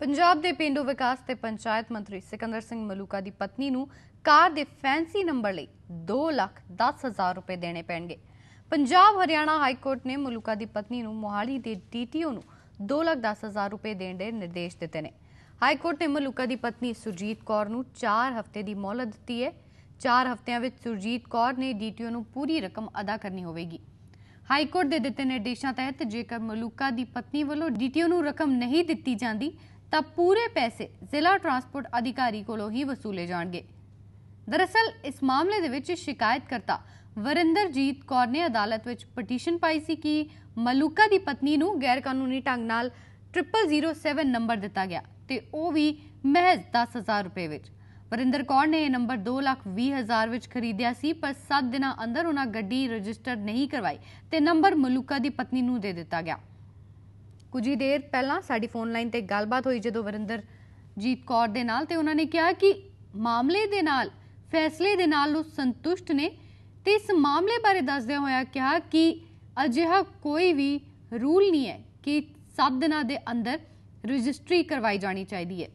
ਪੰਜਾਬ ਦੇ ਪਿੰਡੂ ਵਿਕਾਸ ਤੇ ਪੰਚਾਇਤ ਮੰਤਰੀ ਸਿਕੰਦਰ ਸਿੰਘ ਮਲੂਕਾ ਦੀ ਪਤਨੀ ਨੂੰ ਕਾਰ ਦੇ ਫੈਂਸੀ ਨੰਬਰ ਲਈ 2 ਲੱਖ 10 ਹਜ਼ਾਰ ਰੁਪਏ ਦੇਣੇ ਪੈਣਗੇ। ਪੰਜਾਬ ਹਰਿਆਣਾ ਹਾਈ ਕੋਰਟ ਨੇ ਮਲੂਕਾ ਦੀ ਪਤਨੀ ਨੂੰ ਮੋਹਾਲੀ ਦੇ ਡੀਟੀਓ ਨੂੰ 2 ਲੱਖ 10 ਹਜ਼ਾਰ ਰੁਪਏ ਦੇਣ ਦੇ ਨਿਰਦੇਸ਼ ਦਿੱਤੇ ਨੇ। ਹਾਈ ਕੋਰਟ ਨੇ ਮਲੂਕਾ ਦੀ ਪਤਨੀ ਸੁਰਜੀਤ ਕੌਰ ਨੂੰ 4 ਹਫ਼ਤੇ ਦੀ ਮੌਲਤ ਦਿੱਤੀ ਹੈ। 4 ਹਫ਼ਤਿਆਂ ਵਿੱਚ ਸੁਰਜੀਤ ਕੌਰ ਨੇ ਡੀਟੀਓ ਨੂੰ ਪੂਰੀ ਰਕਮ ਅਦਾ ਕਰਨੀ ਹੋਵੇਗੀ। ਹਾਈ ਕੋਰਟ ਦੇ ਦਿੱਤੇ ਨਿਰਦੇਸ਼ਾਂ ਤਹਿਤ ਜੇਕਰ ਮਲੂਕਾ ਦੀ ਪਤਨੀ ਵੱਲੋਂ ਡੀਟੀਓ ਨੂੰ ਰਕਮ ਨਹੀਂ ਦਿੱਤੀ ਜਾਂਦੀ ਤਾਂ ਪੂਰੇ ਪੈਸੇ ਜ਼ਿਲ੍ਹਾ ਟਰਾਂਸਪੋਰਟ ਅਧਿਕਾਰੀ ਕੋਲੋਂ ਹੀ ਵਸੂਲੇ ਜਾਣਗੇ। ਦਰਅਸਲ, ਇਸ ਮਾਮਲੇ ਦੇ ਵਿੱਚ ਸ਼ਿਕਾਇਤਕਰਤਾ ਵਰਿੰਦਰਜੀਤ ਕੌਰ ਨੇ ਅਦਾਲਤ ਵਿੱਚ ਪਟੀਸ਼ਨ ਪਾਈ ਸੀ ਕਿ ਮਲੂਕਾ ਦੀ ਪਤਨੀ ਨੂੰ ਗੈਰ ਕਾਨੂੰਨੀ ਢੰਗ ਨਾਲ 0007 ਨੰਬਰ ਦਿੱਤਾ ਗਿਆ ਤੇ ਉਹ ਵੀ ਮਹਿਜ਼ 10000 ਰੁਪਏ ਵਿੱਚ। ਵਰਿੰਦਰ ਕੌਰ ਨੇ ਇਹ ਨੰਬਰ 220000 ਵਿੱਚ ਖਰੀਦਿਆ ਸੀ, ਪਰ 7 ਦਿਨਾਂ ਅੰਦਰ ਉਹਨਾਂ ਗੱਡੀ ਰਜਿਸਟਰ ਨਹੀਂ ਕਰਵਾਈ ਤੇ ਨੰਬਰ ਮਲੂਕਾ ਦੀ ਪਤਨੀ ਨੂੰ ਦੇ ਦਿੱਤਾ ਗਿਆ। ਕੁਝ ਹੀ ਦੇਰ ਪਹਿਲਾਂ ਸਾਡੀ ਫੋਨ ਲਾਈਨ ਤੇ ਗੱਲਬਾਤ ਹੋਈ ਜਦੋਂ ਵਰਿੰਦਰ ਜੀਤ ਕੌਰ ਦੇ ਨਾਲ ਤੇ ਉਹਨਾਂ ਨੇ ਕਿਹਾ ਕਿ ਮਾਮਲੇ ਦੇ ਨਾਲ, ਫੈਸਲੇ ਦੇ ਨਾਲ ਉਹ ਸੰਤੁਸ਼ਟ ਨੇ ਤੇ ਇਸ ਮਾਮਲੇ ਬਾਰੇ ਦੱਸਦਿਆਂ ਹੋਇਆ ਕਿਹਾ ਕਿ ਅਜਿਹਾ ਕੋਈ ਵੀ ਰੂਲ ਨਹੀਂ ਹੈ ਕਿ 7 ਦਿਨਾਂ ਦੇ ਅੰਦਰ ਰਜਿਸਟਰੀ ਕਰਵਾਈ ਜਾਣੀ ਚਾਹੀਦੀ ਹੈ।